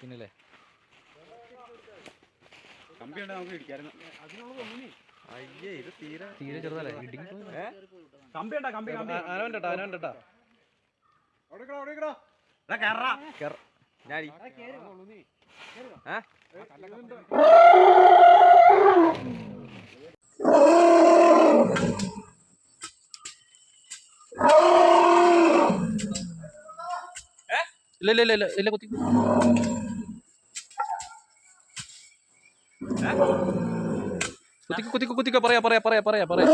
പിന്നല്ലേ? കമ്പിയുണ്ട് നമുക്ക് ഇടിക്കായിരുന്നു അയ്യേ ഇത് തീരെ തീരെ ചെറുതല്ലേ? ഇടിങ്ങി കമ്പിയുണ്ടാ കമ്പി കമ്പി? അവിടെ ഇക്കടാ. ഞാൻ ഇല്ല ഇല്ല ഇല്ല ഇല്ല കുത്തി. കുത്തിക്കോ കുത്തിക്കോ കുത്തിക്കോ പറയാ പറയാ പറയാ പറയാ പറയാ.